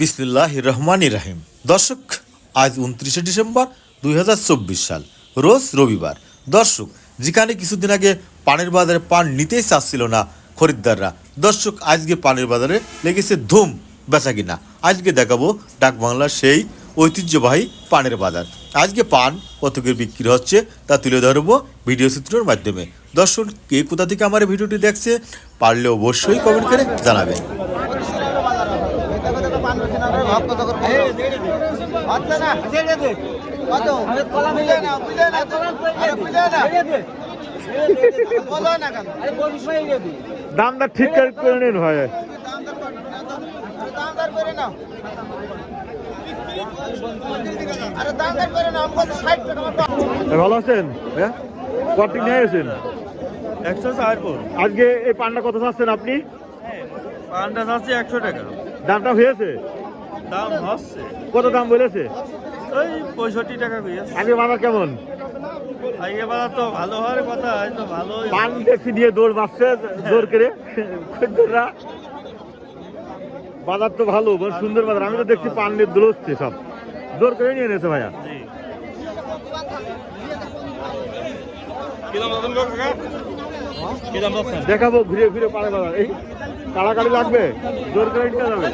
বিসমিল্লাহ রহমান রাহিম। দর্শক, আজ উনত্রিশে ডিসেম্বর দুই হাজার চব্বিশ সাল, রোজ রবিবার। দর্শক, যেখানে কিছুদিন আগে পানের বাজারে পান নিতেই চাচ্ছিল না খরিদ্দাররা। দর্শক, আজকে পানের বাজারে লেগেছে ধুম, বেচা কিনা। আজকে দেখাবো ডাক বাংলার সেই ঐতিহ্যবাহী পানের বাজার। আজকে পান কত করে বিক্রি হচ্ছে তা তুলে ধরবো ভিডিও চিত্রের মাধ্যমে। দর্শক, কে কোথা থেকে আমার ভিডিওটি দেখছে পারলে অবশ্যই কমেন্ট করে জানাবেন। দামটা ঠিক করে নিন ভাই। ভালো আছেন? হ্যাঁ? কটি নিয়ে চার আজকে এই পান্ডা কত চাচ্ছেন আপনি? পান্ডা আছে একশো টাকা। দামটা হয়েছে? দাম হচ্ছে। কত দাম বলেছে? ওই পঁয়ষট্টি টাকা করে আগে বাজার কেমন? আগে বাজার তো ভালো হওয়ার কথা হয়তো ভালো পান দেখছি নিয়ে দৌড় মারছে জোর করে। খদ্দেররা। বাজার তো ভালো মানে সুন্দর বাজার। আমি তো দেখছি পান নিয়ে দোলচ্ছে সব। জোর করে নিয়ে নিয়েছে ভাইয়া। জি। কি দাম দেখাবো ঘুরে ঘুরে পাড়ে বাজার। এই কাড়াকাড়ি লাগবে? জোর করে নিতে যাবে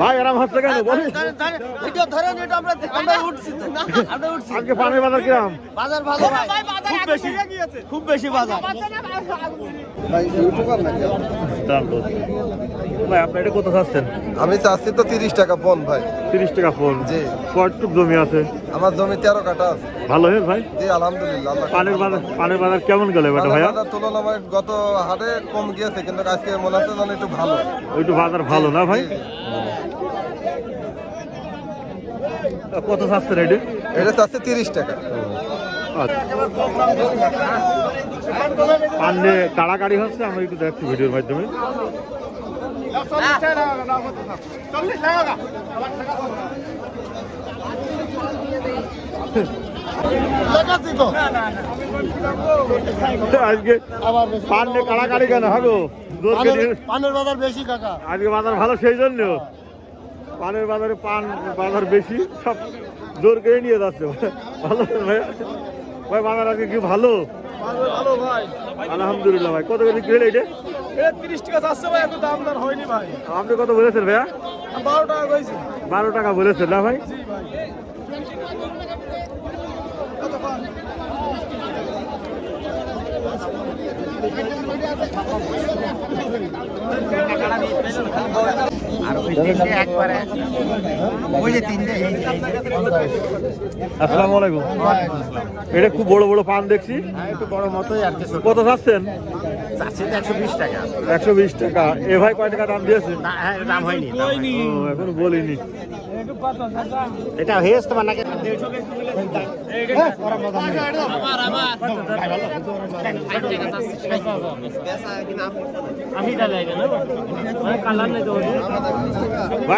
ভাই এরম হচ্ছে কেন? বলি। আজকে পানের বাজার কিরাম? বাজার ভালো ভাই। খুব বেশি। খুব বেশি বাজার। ভাই আপনি এটা কত চাচ্ছেন? আমি চাচ্ছি তো তিরিশ টাকা পন ভাই। তিরিশ টাকা ফোন জি। কটুক জমি আছে? আমার জমি তেরো কাটা আছে। ভালো হয়ে ভাই? জি আলহামদুলিল্লাহ পানের বাজার পানের বাজার কেমন গেলে বেটা ভাইয়া? বাজার তুলনায় গত হাটে কম গিয়েছে কিন্তু আজকে মনে হচ্ছে যেন একটু ভালো। ওইটু বাজার ভালো না ভাই। কত চাচ্ছেন এটা? এটা চাচ্ছে তিরিশ টাকা। পান্ডে কাড়াকাড়ি হচ্ছে আমরা একটু দেখছি ভিডিওর মাধ্যমে। আজকে পান্ডে কাড়াকাড়ি কেন পানের বাজার বেশি কাকা। আজকে বাজার ভালো সেই জন্য পানের বাজারে পান বাজার বেশি সব জোর করে নিয়ে যাচ্ছে। ভালো ভাই বাজার আজকে কি ভালো? ভালো ভাই। আলহামদুলিল্লাহ ভাই। কত করে বিক্রি হলো এটা? এটা তিরিশ টাকা চাচ্ছে ভাই এত দাম দর হয়নি ভাই। আপনি কত বলেছেন ভাইয়া? বারো টাকা কইছি। বারো টাকা বলেছেন না ভাই? আসসালামু আলাইকুম। এটা খুব বড় বড় পান দেখছি। একটু বড় মতোই আর কিছু কত চাচ্ছেন? চাচ্ছি একশো বিশ টাকা। একশো বিশ টাকা এ ভাই কয় টাকা দাম দিয়েছে? হ্যাঁ দাম হয়নি। এখনও বলিনি। এটা হয়েছে তোমার নাকি?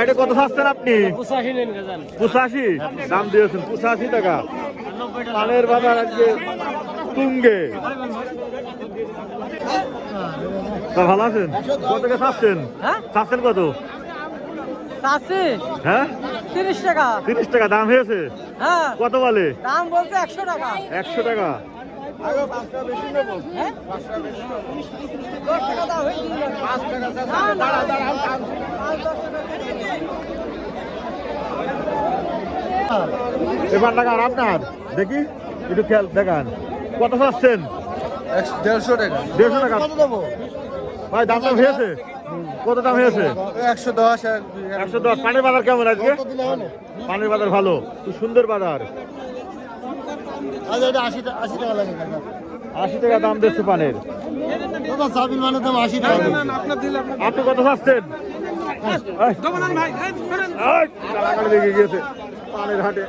এটা কত চাচ্ছেন আপনি? পুষাশি দাম দিয়েছেন পুষাশি টাকা। পানের বাজার আজকে তুঙ্গে। তা ভালো আছেন? কত টাকা চাচ্ছেন? চাচ্ছেন কত? চাচ্ছি। হ্যাঁ? তিরিশ টাকা। তিরিশ টাকা দাম হয়েছে? হ্যাঁ। কত বলে? দাম বলছে একশো টাকা। একশো টাকা। হ্যাঁ? এবার টাকা আপনার। দেখি একটু খেয়াল দেখান। কত চাচ্ছেন? দেড়শো টাকা। দেড়শো টাকা। ভাই দাম দাম হয়েছে? কত দাম হয়েছে? একশো দশ একশো দশ। পানির বাজার কেমন আজকে? পানির বাজার ভালো। খুব সুন্দর বাজার। আচ্ছা আশি টাকা আশি টাকা লাগে আশি টাকা দাম দিচ্ছে পানের। দাদা সাবিল মানে দাম আশি টাকা আপনি কত কাড়াকাড়ি লেগে গিয়েছে পানের হাটে।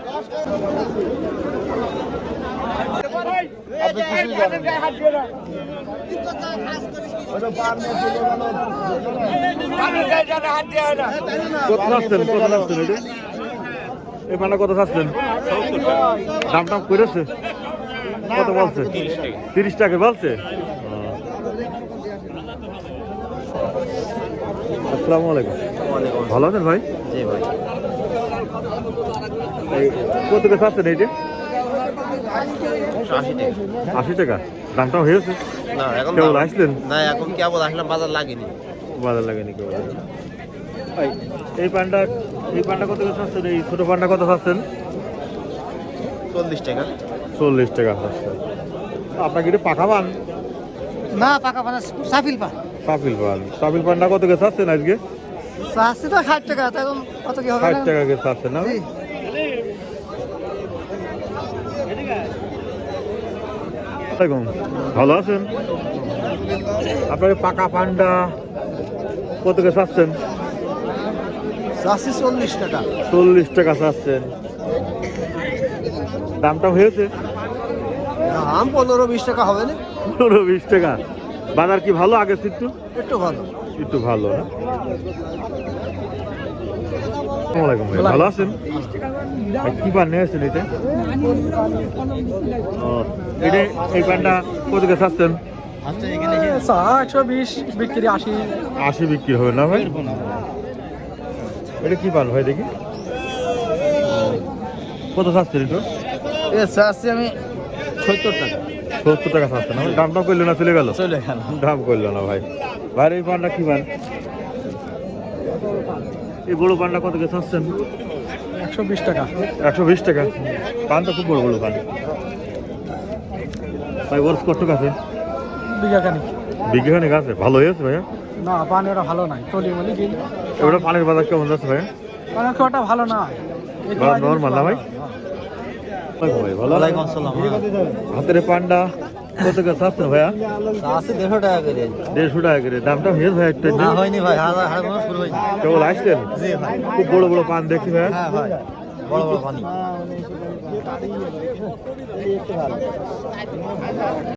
কত চাচ্ছেন কত চাচ্ছেন এটা এই পানটা কত চাচ্ছেন দাম টাম করেছে কত বলছে তিরিশ টাকা বলছে আসসালামু আলাইকুম ভালো আছেন ভাই? জি ভাই। এই কত টাকা চাচ্ছেন এইটা আশি টাকা। দামটাও হয়েছে না এখন কেবল আসলেন? না এখন কেবল আসলাম বাজার লাগেনি। বাজার লাগেনি কেউ ভাই এই পানটা এই পানটা কত করে চাচ্ছেন এই ছোট পানটা কত চাচ্ছেন চল্লিশ টাকা। চল্লিশ টাকা চাচ্ছেন আপনাকে এটা পাকা পান? না পাকা পানা সাফিল পা সাপিল পান। সাপিল পানটা কত করে চাচ্ছেন আজকে? চাচ্ছি তো ষাট টাকা এখন কত কি হবে ষাট টাকা করে চাচ্ছেন না জি। আসসালামাইকুম ভালো আছেন? আপনার পাকা পানটা কত করে চাচ্ছেন? চাচ্ছি চল্লিশ টাকা। চল্লিশ টাকা চাচ্ছেন। দামটা হয়েছে? দাম পনেরো বিশ টাকা হবে না। পনেরো বিশ টাকা। বাজার কি ভালো চেয়ে একটু? একটু ভালো। একটু ভালো না? ভালো আছেন? কি পান নিয়ে আসছেন এটা ও এটা এই পানটা কত করে চাচ্ছেন? একশো বিশ বিক্রি আশি। আশি বিক্রি হবে না ভাই? এটা কি পান ভাই দেখি? কত চাচ্ছেন একটু এ চাচ্ছি আমি সত্তর টাকা। সত্তর টাকা চাচ্ছেন না দামটা করল না চলে গেল? চলে গেল। দাম করল না ভাই। ভাই এই পানটা কি পান? এই বড় পানটা কত করে চাচ্ছেন? একশো বিশ টাকা। একশো বিশ টাকা। পান তো খুব বড় বড় পান। ভাই বরফ কত আছে? বিঘা খানি বিজ্ঞানিক আছে ভালো হয়েছে ভাইয়া? না পানি ওটা ভালো নাই চলি বলি গেল। এবার পানির বাজার কেমন যাচ্ছে ভাইয়া? পানি ওটা ভালো না। নর্মাল না ভাই? আসসালাম। হাতের পানটা কত করে চাচ্ছেন ভাইয়া? আছে দেড়শো টাকা করে। দেড়শো টাকা করে দামটা হয়েছে ভাই একটু না হয়নি ভাই কেবল আসছেন? খুব বড় বড় পান দেখছি ভাইয়া। হ্যাঁ ভাই বড় বড় পানি। ভালো